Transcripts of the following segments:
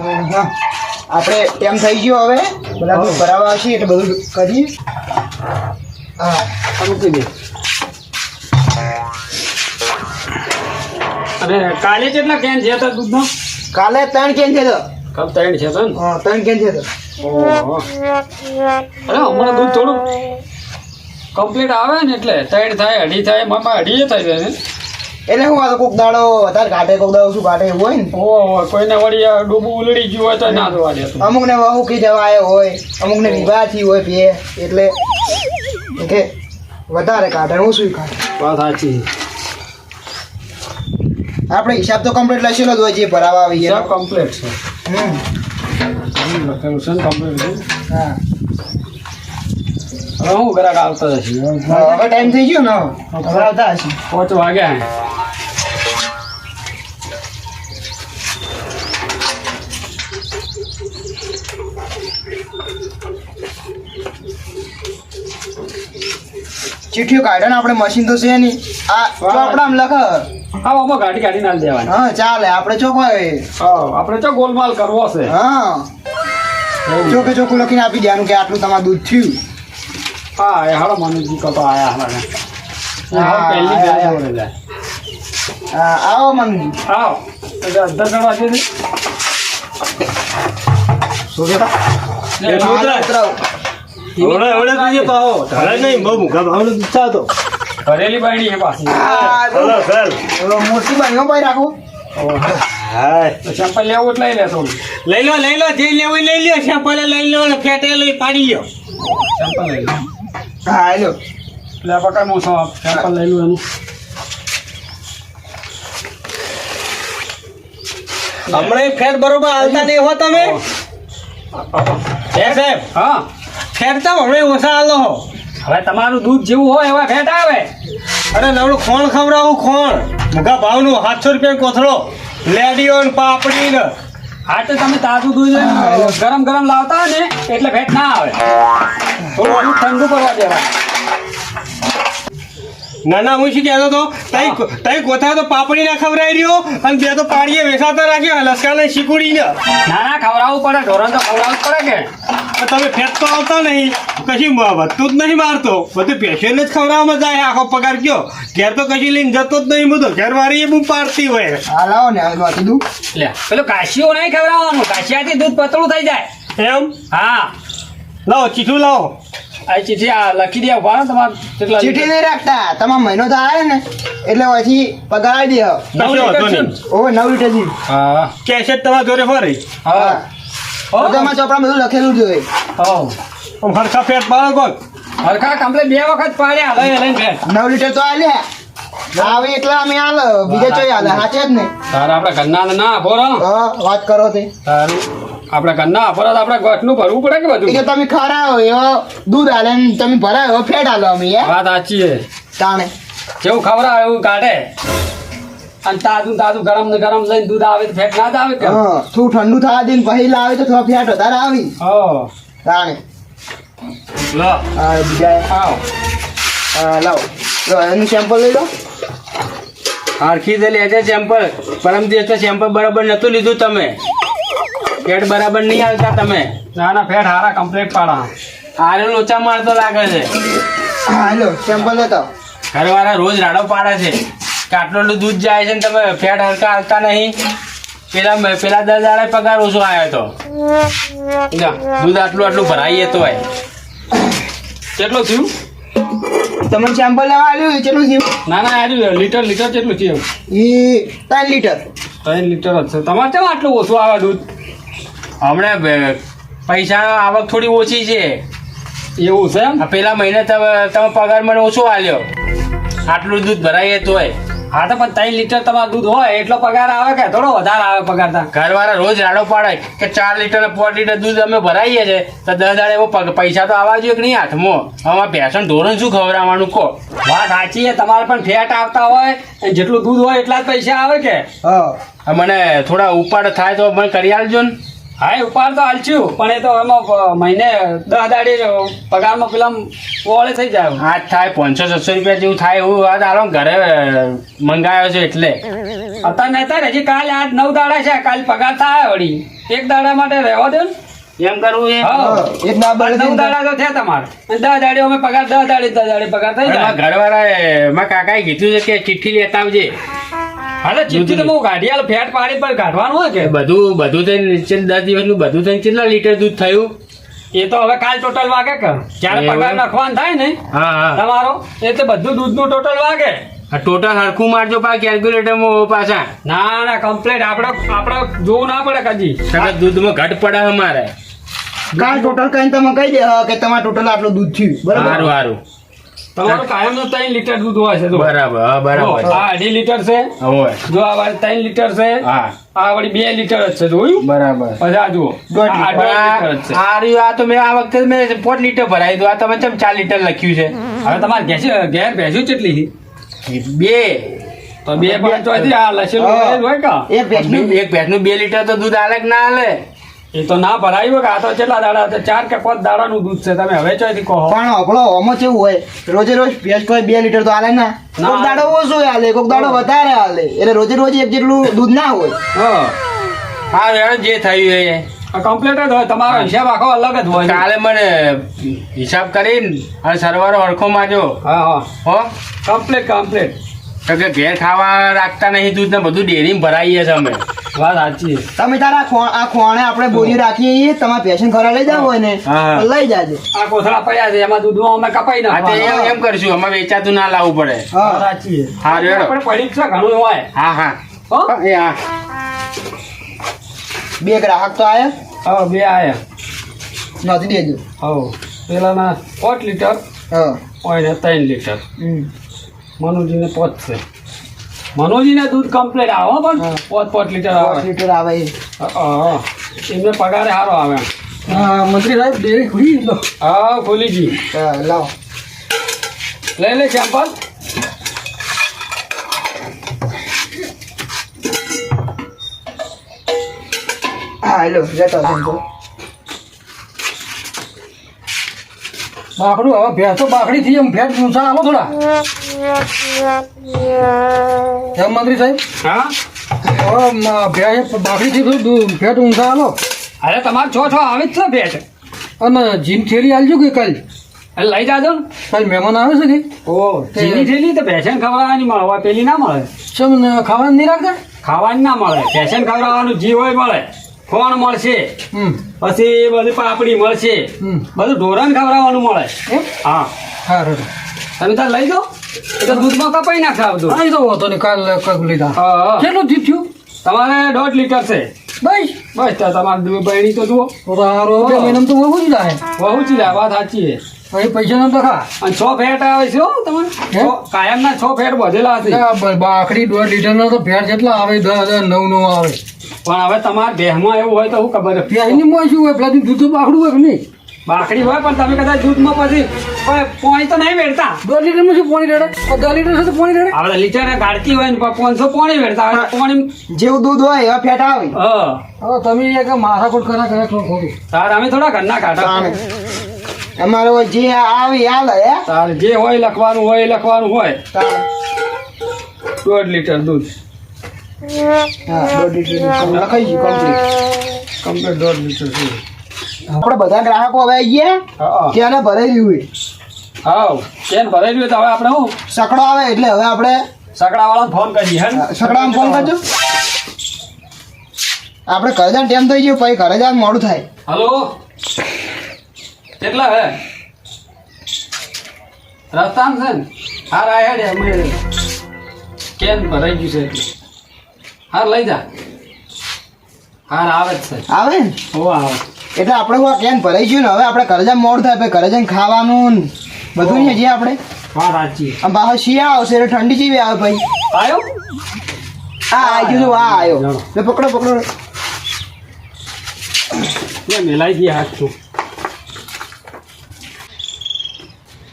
આપણે ટેમ થઈ ગયો હવે. બધા ભરાવા આવશે એટલે બધું કરી હા મૂકી દે અરે કાલે કેટલા કેન છે તો દૂધનો? કાલે ત્રણ કેન છે તો. ત્રણ છે તો હા ત્રણ કેન છે તો. અરે હમણાં દૂધ થોડું કમ્પ્લીટ આવે ને એટલે. ત્રણ થાય અઢી થાય મામા અઢી થાય છે ને. એટલે હું આ કોક દાડો વધારે કાઢે કોક દાડો શું કાઢે એવું હોય ને? ઓ કોઈને વળી ડૂબું ઉલડી ગયું હોય તો ના જોવા દેતું અમુક ને વહુ કી જવા આવ્યો હોય અમુક ને વિવાહથી હોય પીએ એટલે કે વધારે કાઢે હું શું કાઢે વાત સાચી. આપણે હિસાબ તો કમ્પ્લીટ લખેલો જ હોય જે ભરાવા આવી સબ ગયા કમ્પ્લીટ છે. હમ, લખેલું છે કમ્પ્લીટ હા. હવે હું ગ્રાહક આવતા હશે. હવે ટાઈમ થઈ ગયો ને હવે. આવતા હશે. પાંચ વાગ્યા. ચીઠીઓ કાઢે ને આપણે મશીન તો છે નહીં. આ ચોપડામાં લખ. હા બાબા ગાડી ગાડી ના દેવાની. હા ચાલે આપણે ચોખવાય હા આપણે ચો ગોલમાલ કરવો છે. હા. ચોકે ચોખ્ખું લખીને આપી દેવાનું કે આટલું તમારું દૂધ થયું. હા એ હાલો મનુજી કપા આયા હમણાં હા, પહેલી આયા. જોડે જાય આવો મમ્મી આવો એટલે અડધા જણ છે ભરેલી બાયણી છે પાછી મોટી બાઈઓ ભાઈ રાખો ચંપલ લેવું લઈ લે થોડું લઈ લો લઈ લો જે લેવું લઈ લ્યો સેમ્પલ લઈ લો ફેટે લઈ પાડી લ્યો ચંપલ લઈ લે હા હેલો. એટલે પકડ હું સૌ ચંપલ લઈ લઉં એનું હમણાં ફેટ બરોબર હાલતા નહીં હો તમે? હે. સાહેબ? હા. ફેર તો હમણાં ઓછા હાલો હો. હવે તમારું દૂધ જેવું હોય એવા ફેટ આવે. અરે નવડું ખોણ ખવડાવું ખોણ. મુખા ભાવનું સાતસો રૂપિયા કોથળો. લેડીઓ ને પાપડી ને હા તો તમે તાજું દૂધ ગરમ ગરમ લાવતા ને એટલે ભેટ ના આવે. થોડું ઠંડુ કરવા દેવાનું. ના ના હું શું કહેતો તો તઈ તઈ કોથા તો પાપડી ના ખવડાવી રહ્યો અને બે તો પાડીએ વેસાતા રાખ્યો લસકાને શીકુડી ને ના ના ખવડાવવું પડે ઢોરણ તો ખવડાવવું પડે કે. તમે ફેંકતો આવતા નહીં. કશી વધતું જ નહીં મારતો. બધું પેશન્ટને જ ખવડાવવામાં જાય આખો પગાર કયો? ઘેર તો કશી લઈને જતો જ નહીં બધો. ઘેર વાળી એ બહુ પાડતી હોય. હા લાવો ને આ દૂધ લે પેલું કાશીઓ નહીં ખવડાવવાનું. કાશિયાથી દૂધ પતળું થઈ જાય. એમ? હા. લાવો ચીઠું લાવો. આ ચીઠી આ લખી દે ઊભા તમારે કેટલા ચીઠી નહીં રાખતા. તમામ મહિનો તો આવે ને એટલે પછી પગાર આવી દે. નવ કશો લીટર. ને? નવ લીટર જી હા. કેસેટ તમારા જોડે ફરી હો. બધામાં ચોપડા બધું લખેલું જ હોય હો. હરખા ફેટ પાડો કોક હરખા કમ્પ્લેટ બે વખત પાડ્યા? લઈ લઈને ભેટ નવ લીટર તો આલ્યા આવે એટલા અમે હાલ બીજા ચોય હાલે સાચે જ ને. તારા આપણે ઘરના ના ભરો હા. વાત કરો તે. તારું આપણે ઘરના તો આપણે ગઠનું ભરવું પડે કે બધું? કે તમે ખરા હોય દૂધ હાલે ને તમે ભરાય ફેટ હાલો અમે વાત સાચી છે. તાણે. જેવું ખવડાવે એવું કાઢે. અને તાજું તાજું ગરમ ને ગરમ લઈને દૂધ આવે તો ફેટ ના જ આવે કે હા થોડું ઠંડુ થવા દે પછી લાવે તો થોડા ફેટ વધારે આવી. હો. તાણે લો. બીજા આવ હા. લાવો. લો એનું સેમ્પલ લઈ લો. હરખી દે લેજે સેમ્પલ પરમ દિવસ સેમ્પલ બરાબર નતું લીધું તમે. ફેટ બરાબર નહીં આવતા તમે. ના ના ફેટ હારા કમ્પ્લીટ પાડા. હારે લોચા મારતો લાગે છે. હાલો સેમ્પલ લેતો ઘરવાળા રોજ રાડો પાડે છે. આટલું દૂધ જાય છે ને તમે ફેટ હરકા હાલતા નહીં. પેલા પેલા દસ દાડે પગાર ઓછો આવ્યો તો. દૂધ આટલું આટલું ભરાઈએ તો હોય કેટલું થયું? તમને સેમ્પલ લેવા આવ્યું કેટલું થયું? ના ના આવ્યું લીટર લીટર કેટલું થયું? એ ત્રણ લીટર. ત્રણ લીટર જ છે. તમારે કેમ આટલું ઓછું આવે દૂધ? હમણાં પૈસા આવક થોડી ઓછી છે. એવું છે એમ? પેલા મહિને તમે તમે પગાર મને ઓછો આવ્યો આટલું દૂધ ભરાઈએ તોય. હા તો પણ ત્રણ લીટર તમારું દૂધ હોય એટલો પગાર આવે કે થોડો વધારે આવે પગાર તા? ઘરવાળા રોજ રાડો પાડે કે ચાર લીટર ને પાંચ લીટર દૂધ અમે ભરાઈએ છે તો દસ દાડે એવો પૈસા તો આવવા જોઈએ કે નહીં હાથમાં? હવે ભેસણ ધોરણ શું ખવડાવવાનું કહો? વાત સાચી છે તમારે પણ ફેટ આવતા હોય અને જેટલું દૂધ હોય એટલા જ પૈસા આવે કે? હા. મને થોડા ઉપાડ થાય તો મને કરી આલજો ને. હા એ ઉપાડ તો હાલચ્યું પણ એ તો એમાં મહિને દસ દાડી પગારમાં પેલા ઓળે થઈ જાય. આજ થાય પાંચસો છસો રૂપિયા જેવું થાય એવું વાત આલો ઘરે મંગાવ્યો છે એટલે. અત્યારે નહીં થાય હજી કાલે આજ નવ દાડા છે કાલ પગાર થાય વળી. એક દાડા માટે રહેવા દો ને. એમ કરવું એ એક આજ નવ દાડા તો થયા તમારે. અને દસ દાડી અમે પગાર દસ દાડી દસ દાડી પગાર થઈ જાય. ઘરવાળા એમાં કાકાએ કીધું છે કે ચિઠ્ઠી લેતા આવજે. હાલે ચિઠ્ઠી તો બહુ કાઢી હાલ ફેટ પાડી પર કાઢવાનું હોય કે? બધું બધું થઈને નીચે દસ દિવસનું બધું થઈને કેટલા લીટર દૂધ થયું. એ તો હવે કાલ ટોટલ વાગે કે? જ્યારે પગાર? નાખવાનું થાય ને હા હા. તમારો એ તો બધું દૂધનું ટોટલ વાગે. ટોટલ હરખું મારજો પા કેલ્ક્યુલેટર પાછા. ના ના કમ્પ્લેટ આપણે આપણે જોવું ના પડે કદી સગત દૂધમાં ઘટ પડે અમારે. કાલ ટોટલ કહીને તમે કહી દે કે તમારે ટોટલ આટલું દૂધ થયું. સારું બરાબર સારું તમારું કાયમનું ત્રણ લીટર દૂધ હોય છે બરાબર હા બરાબર આ અઢી લીટર છે જો આ વાળી ત્રણ લીટર છે આ વાળી બે લીટર જ છે જોયું બરાબર. પછી આ જુઓ આ તો મેં આ વખતે મેં પોત લીટર ભરાઈ દઉં આ તમે ચમ ચાર લીટર લખ્યું છે? હવે તમારે ઘેર ઘેર ભેંસ્યું કેટલી? બે. તો બે પાંચ આ લસેલું હોય કા? એક ભેંસનું એક ભેંસનું બે લીટર તો દૂધ આલે કે ના આલે? એ તો ના ભરાયું હોય કે આ તો કેટલા દાડા હતા ચાર કે પાંચ દાડાનું દૂધ છે. તમે હવે ચોથી કહો. પણ આપણો ઓમો કેવું હોય? રોજે રોજ ભેંસ કોઈ બે લીટર તો હાલે ના. કોક. દાડો ઓછું હાલે કોક દાડો વધારે હાલે એટલે રોજે રોજ એક જેટલું દૂધ ના હોય. હા. હા જે થયું એ. કમ્પ્લેટ કમ્પ્લીટ જ હોય. તમારો હિસાબ આખો અલગ જ હોય. કાલે મને હિસાબ કરીને અને સરવારો હરખો માજો હા હા. હો. કમ્પ્લીટ કમ્પ્લીટ કે ઘેર ખાવા રાખતા નહીં દૂધ ને બધું ડેરી ભરાઈએ છે અમે. વાત સાચી. તમે તારા આ ખોણે આપણે બોરી રાખીએ છીએ તમારે પેશન ખરા લઈ જાવ હોય ને લઈ જાજે. આ કોથળા પડ્યા છે એમાં દૂધ અમે કપાઈ ના એમ એમ કરશું અમે વેચાતું ના લાવવું પડે. હા. સાચી. હા. આપણે પડી છે ઘણું હોય. હા હા. એ હા. બે ગ્રાહક તો આયા? હા બે આયા. નથી દેજો. હવ પેલાના પાંચ લીટર હા. હોય ને ત્રણ લીટર. હમ. મનુજીને છે. મનુજીને દૂધ કમ્પ્લીટ આવે પણ? પોત પાંચ પાંચ લીટર આવે. લીટર આવે. એમને પગારે સારો આવે મંત્રી સાહેબ ડેરી ખુલી લો હા ખોલીજી હા, લાવો. લઈ લે સેમ્પલ હા હેલો જતો સંતો બાકડું હવે ભેંસો બાકડી થી એમ ફેટ ઊંચા આવો થોડા. એમ મંત્રી સાહેબ? હા? ભેંસ બાકડી થી થોડું ફેટ ઊંચા આવો અરે તમારે છ છ આવે જ છે ભેંસ. અને જીમ થેલી આલજો કે કાલ? લઈ જાજો. કાલ મહેમાન આવે છે કે? ઓ જીની થેલી તો ભેસન ખવડાવવાની મળે પેલી ના મળે. શું ખાવાની ખાવાનું નહીં રાખતા? ખાવાની ના મળે ભેસન ખવડાવવાનું જી હોય મળે. કોણ મળશે? હમ. પછી બધી પાપડી મળશે. બધું ઢોરણ ખવડાવવાનું મળે. હા. સારું તમે તાર લઈ દો. તો દૂધમાં કપાઈ ના બધું. હા એ તો કાલ કાલ લીધા. કેટલું દૂધ થયું? તમારે દોઢ લીટર છે. બસ. બસ તો તમારે દૂધ બહેણી તો જુઓ. સારો હારો તો બહુ જ થાય બહુ જ લે વાત સાચી છે. પછી પૈસા ના તો ખા. અને છ ફેટ આવે છે હો તમારે. હે? છ- કાયમના છ ફેટ બધેલા આ બાકડી દોઢ લીટર નો તો ફેટ જેટલા આવે દસ હજાર નવ નવ આવે. પણ હવે તમારે દેહમાં એવું હોય તો હું ખબર? મોય શું હોય? પેલા દૂધ બાકડું હોય કે નહીં? બાકડી હોય પણ તમે કદાચ દૂધમાં પછી પોણી તો નહીં વેડતા. દોઢ લીટરમાં શું પોણી રેડે? દોઢ લીટર શું પોણી રેડે? હવે લીટર ગાળતી હોય ને પાંચસો પોણી વેડતા હોય પોણી જેવું દૂધ હોય એવા ફેટ આવે. હા. તમે એક માથાકૂટ કરા કરે ખોટું. તાર અમે થોડા ઘરના કાઢા. અમારે જે આવે આ લે હે? તાર જે હોય લખવાનું હોય લખવાનું હોય. દોઢ લીટર દૂધ. હા દોઢ લીટર લખાઈ ગયું કમ્પ્લીટ કમ્પ્લીટ દોઢ લીટર દૂધ આપણે બધા ગ્રાહકો હવે આવી ગયા? હા. ત્યારે ભરાઈ રહ્યું હાવ. કેન ભરાઈ રહ્યું તો હવે આપણે હું? સકડો આવે એટલે હવે આપણે સકડાવાળાને ફોન કરીએ હે ને? સકડામાં ફોન કરજો. આપણે ઘરે જવાનું ટાઈમ થઈ ગયો પછી ઘરે જવાનું મોડું થાય. હલો? કેટલા હે? રસ્તામાં છે ને? હા આયા રે કેન ભરાઈ ગયું છે એટલે? હાર લઈ જા. હાર આવે જ છે. આવે ને? હો આવે. એટલે આપણે હું કેન ભરાઈ ગયું ને હવે આપણે કરજા મોડ થાય પછી ઘરે જઈને ખાવાનું બધું ને જે આપણે? હા સાચી. આમ શિયાળો આવશે એટલે ઠંડી જેવી આવે ભાઈ. આવ્યો હા આવી ગયું આ આવ્યો લે પકડો પકડો. મેલાઈ ગઈ હાથ તું.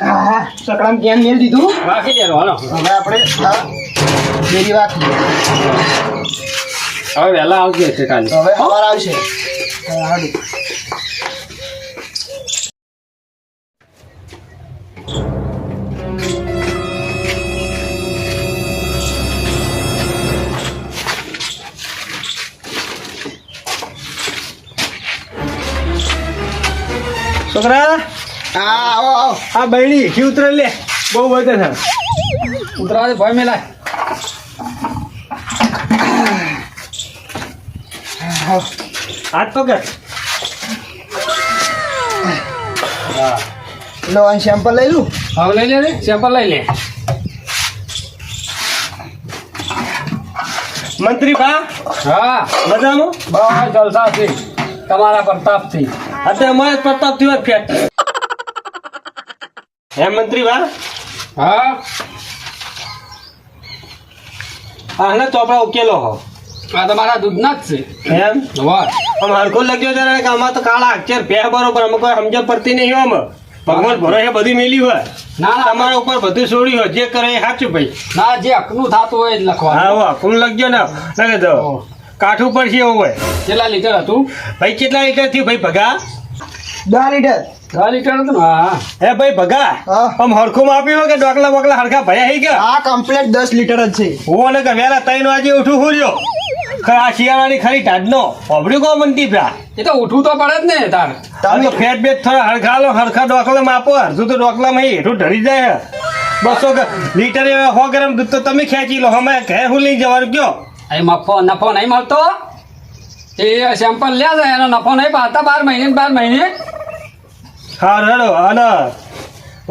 હા હા સકડામાં કેન મેળ દીધું. રાખી દે હવે આપણે ડેરી વાકી હવે વહેલા આવજે એટલે કાલે. હવે સવાર આવશે. હા, છોકરા? હા આવો આવો. આ બહેણી ઘી ઉતરે લે. બહુ વધે છે. ઉતરાવા ભાઈ મેલા મેલાય. હાથ પકડ. લો આ સેમ્પલ લઈ લઉં હવે લઈ લે રે સેમ્પલ લઈ લે. મંત્રી બા હા. મજામાં? બસ જલસાથી. તમારા પ્રતાપથી. અત્યારે અમારે પ્રતાપથી થયો ફેટ. હે મંત્રી બા? હા. આ હને ચોપડા ઉકેલો હો. આ તમારા દૂધના જ છે. એમ? વાહ. આમ હરખો લગ્યો ત્યારે કે આમાં તો કાળા અક્ષર બે બરોબર અમે કોઈ સમજ પડતી નહીં આમ. ભગવાન ભરોસે બધી મેલી હોય. ના ના. તમારા ઉપર બધું છોડ્યું હોય જે કરે એ સાચું ભાઈ. ના જે હકનું થતું હોય એ જ હા લખવાનું. હો કુમ લગ્યો ને. લખે તો કાઠું કાઠું છે એવું હોય. કેટલા લીટર હતું? ભાઈ કેટલા લીટર થયું ભાઈ ભગા? દસ લીટર. દસ લીટર હતું હે. ભાઈ ભગા હા. આમ હરખું માપ્યું કે ડોકલા બોકલા હરખા ભયા હઈ ગયા? આ કમ્પ્લેટ દસ લીટર જ છે. હું અને કે વેલા ત્રણ વાગે ઉઠું હુર્યો આ શિયાળાની ખરી ટાઢનો. હોભળ્યું કો મનતી પ્રા એ તો ઉઠવું તો પડે જ ને તાર. આ તો ફેટ બેટ થોડા હરખાલો હરખા ડોકલા માપો હરખું તો ડોકલામાં હેઠું ઢળી જાય. બસો લીટર સો ગ્રામ દૂધ તો તમે ખેંચી લો અમે ઘરે હું લઈ જવાનું કયો? એ મફો નફો નહીં મળતો? એ સેમ્પલ લે એનો નફો નહીં પાડતા બાર મહિને બાર મહિને. હા રડો અને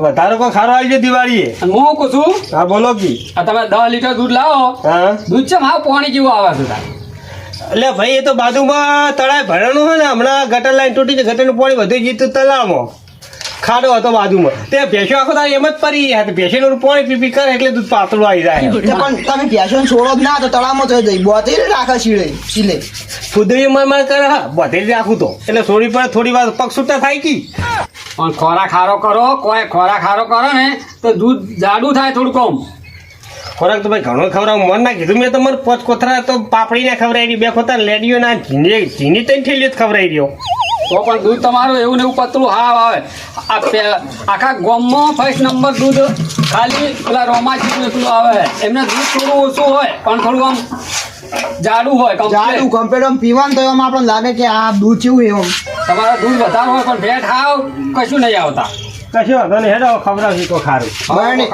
વધારે કોઈ ખારો આવી જાય દિવાળીએ. અને હું કહું છું? હા બોલો કી. આ તમે દસ લીટર દૂધ લાવો. હા. દૂધ છે હાવ પાણી જેવું આવે છે એટલે ભાઈ એ તો બાજુમાં તળાવ ભરેલું હોય ને હમણાં ગટર લાઈન તૂટી છે ગટરનું પાણી વધુ જીતું તળાવમાં ખાડો હતો બાજુમાં. તે ભેંસો આખો તારી એમ જ પડી ગયા. તો ભેંસીનું પાણી પી પી કરે એટલે દૂધ પાતળું આવી જાય. પણ તમે ભેંસો છોડો જ ના તો તળાવમાં થઈ જાય. બોતેર રાખે શીળે છીલે ફુદરી માં માં કરે હા બધે રાખું તો. એટલે થોડી પર થોડી વાર પગ છૂટા થાય કી. પણ ખોરાક ખારો કરો, કોઈ ખોરાક ખારો કરો ને, તો દૂધ જાડું થાય થોડું આમ ખોરાક તો ભાઈ ઘણો ખવડાવ, મન ના કીધું, મેં તમારે પોચ કોથરા તો પાપડી ના ખવડાવી, બે ખોતા લેડીઓ ના ઝીણી ઝીણી થેલીઓ જ ખવડાવી રહ્યો. તો પણ દૂધ તમારું એવું ને એવું પતલું હાવ આવે. આ આખા ગામમાં ફર્સ્ટ નંબર દૂધ ખાલી પેલા રોમાજી એકલું આવે. એમને દૂધ થોડું ઓછું હોય પણ થોડું આમ જાડું હોય જાડું. કમ્પ્લીટ આમ પીવાનું તો એમ આપણને લાગે કે આ દૂધ કેવું એવું તમારા દૂધ વધારે હોય પણ ભેટ હાવ કશું નહીં આવતા. કશો વાંધો નહીં હેડો ખવડાવશું તો ખારું. બરણી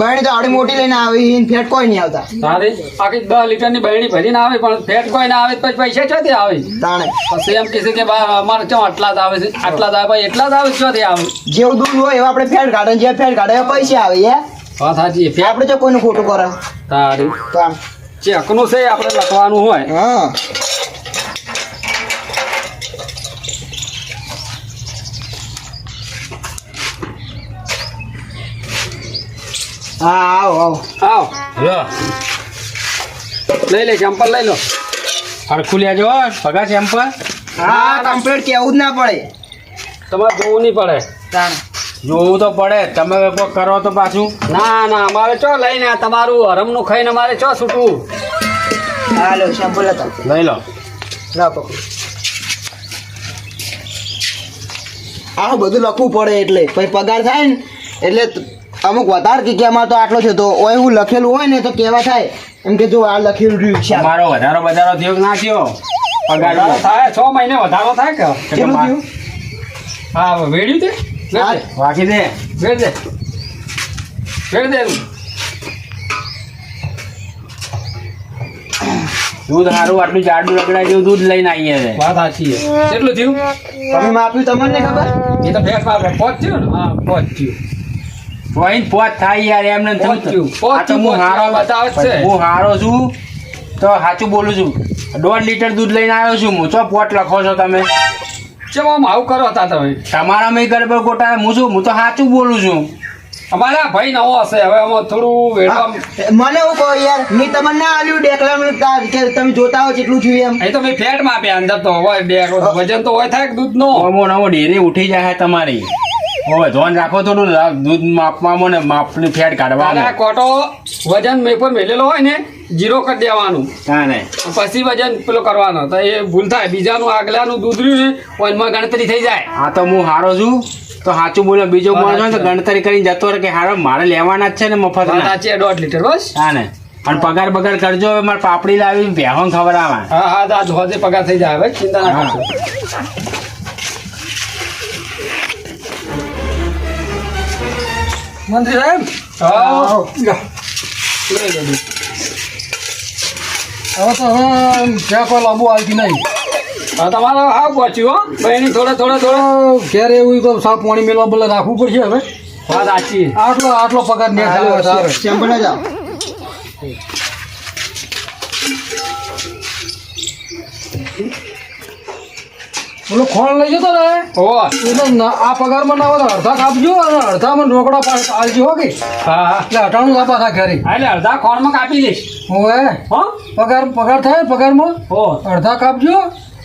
બરણી તો આડી મોટી લઈને આવી ફેટ કોઈ નહીં આવતા. તારી આખી દસ લીટરની બહેણી ભરીને આવે પણ ફેટ કોઈ ના આવે પછી પૈસા ચોથી આવે? તાણે. પછી એમ કહેશે કે બા અમારે ચો આટલા જ આવે છે? આટલા જ આવે ભાઈ એટલા જ આવે આવે? જેવું દૂધ હોય એવા આપણે ફેટ કાઢે જે ફેટ કાઢે પૈસા આવે હે? વાત સાચી આપણે જો કોઈનું ખોટું કરે. તારે ચેકનું છે આપણે લખવાનું હોય. હા. આવો આવો. આવ. લો. લઈ લે ચંપલ લઈ લો. હરખું લેજો પગા ચેમ્પલ હા કમ્પ્લીટ કેવું જ ના પડે. તમારે જોવું નહીં પડે. જોવું તો પડે. તમે કરો તો પાછું. ના ના અમારે ચો લઈને આ તમારું હરમનું ખાઈને અમારે ચો છૂટવું? હા લો લેતા લઈ લો. ના પકડો. આ બધું લખવું પડે એટલે. પછી પગાર થાય ને એટલે અમુક વધારે કે કે તો આટલો છે તો ઓય હું લખેલું હોય ને તો કેવા થાય? એમ કે જો આ લખેલું રહ્યું છે. મારો વધારો વધારો થયો ના થયો? પગાર થાય. છ મહિને વધારો થાય કે? કેટલું થયું? હા વેડ્યું તે? દે વાંચી દે. વેડ દે વેડ દે દૂધ સારું આટલું જાડું રગડાય જેવું દૂધ લઈને આવીએ છે. વાત સાચી છે. કેટલું થયું? તમે માપ્યું તમને ખબર? એ તો ફેસ માપ પહોંચ્યું ને? હા પોચ પોઈન્ટ પોચ થાય યાર એમને હું હારો બતાવે છે. હું હારો છું તો સાચું બોલું છું. દોઢ લીટર દૂધ લઈને આવ્યો છું હું ચો પોટ લખો છો તમે? ચમ આમ આવું કરો હતા તમે? તમારા મેં ગરબડ ગોટા હું છું હું તો સાચું બોલું છું. અમારા ભાઈ નવો હશે હવે અમે થોડું વેડવા મને હું કહો યાર મેં તમને ના આલ્યું ડેકલા કે તમે જોતા હો કેટલું જોઈએ એમ. એ તો મેં ફેટ માપ્યા અંદર તો હોય વજન તો હોય થાય દૂધ નો નવો નવો ડેરી ઉઠી જાય તમારી. હવે ધોન રાખો લા- દૂધ માપવામાં ને માપની ફેટ કાઢવામાં કોટો વજન મેં પર મેલેલો હોય ને જીરો કરી દેવાનું. હા ને પછી વજન પેલો કરવાનો. તો એ ભૂલ થાય. બીજાનું આગલાનું દૂધ રહ્યું ને એમાં ગણતરી થઈ જાય. આ તો હું હારો છું. તો સાચું બોલો બીજો માણસ હોય તો ગણતરી કરીને જતો રહે કે હારો મારે લેવાના જ છે ને મફત સાચી છે, દોઢ લીટર બસ? હા ને અને પગાર બગાર કરજો હવે મારે પાપડી લાવી ભેહોન ખવડાવવા હા હા તો આજ પગાર થઈ જાય. ભાઈ ચિંતા ના હા. કરશો. મંત્રી સાહેબ. લઈ હવે તો હવે ક્યાં કોઈ લાંબુ આવતી નહીં. હા તમારે હા પહોંચ્યું હો. ભાઈ થોડે થોડે થોડે. ઘેર એવું તો સાફ પાણી મેળવા બોલે રાખવું પડશે હવે. વાત સાચી. આટલો આટલો પગાર ને ચાલે સારો ચેમ્પલ જાઓ. બોલો ખોળ લઈ જતો ને ઓ એટલે ના- આ પગારમાં ના તો અડધા કાપજો અને અડધામાં રોકડા પાસે આલજો હો કે. હા એટલે અટાણું લાપા થા ઘરે. એટલે અડધા ખોણમાં કાપી લઈશ હવે હો? પગાર પગાર થાય પગારમાં ઓ અડધા કાપજો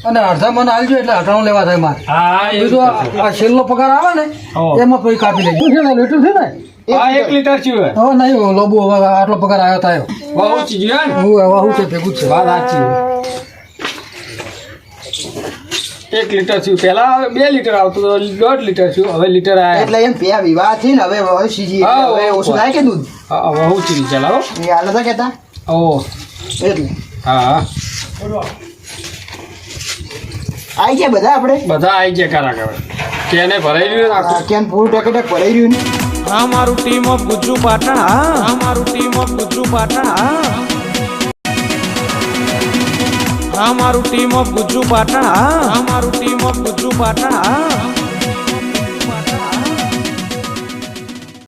અને અડધા મને આલજો એટલે અટાણું લેવા થાય મારે. હા એ આ- છેલ્લો પગાર આવે ને એમાં પછી કાપી લેજો છે ને લીટર છે ને? એક લીટર છે હવે. નહીં લોબુ હવે આટલો પગાર આવ્યો થાય બહુ ચીજ ને હું હવે હું છે ભેગું છે. વાત સાચી એક લીટર છું પહેલા બે લીટર આવતું તો દોઢ લીટર છું હવે લીટર આવ્યા એટલે એમ પે વિવાહથી ને હવે હવે સીજી હવે ઓછું થાય કે દૂધ? હવે હું ચીજ ચલાવો એ હાલ હતા કેતા ઓ. એટલે. હા. હા આઈ ગયા બધા આપણે? બધા આવી ગયા કરા કરે કેને ભરાઈ રહ્યું આખું? કેન પૂરું ટેકેટેક ભરાઈ રહ્યું ને? હા મારું ટીમ ઓફ ગુજ્જુ પાટણ હા. મારું ટીમ ઓફ ગુજ્જુ પાટણ હા. આ મારું ટીમ ઓફ ગુજુ પાટણ. હા. આ ટીમ ઓફ ગુજુ પાટણ. હા.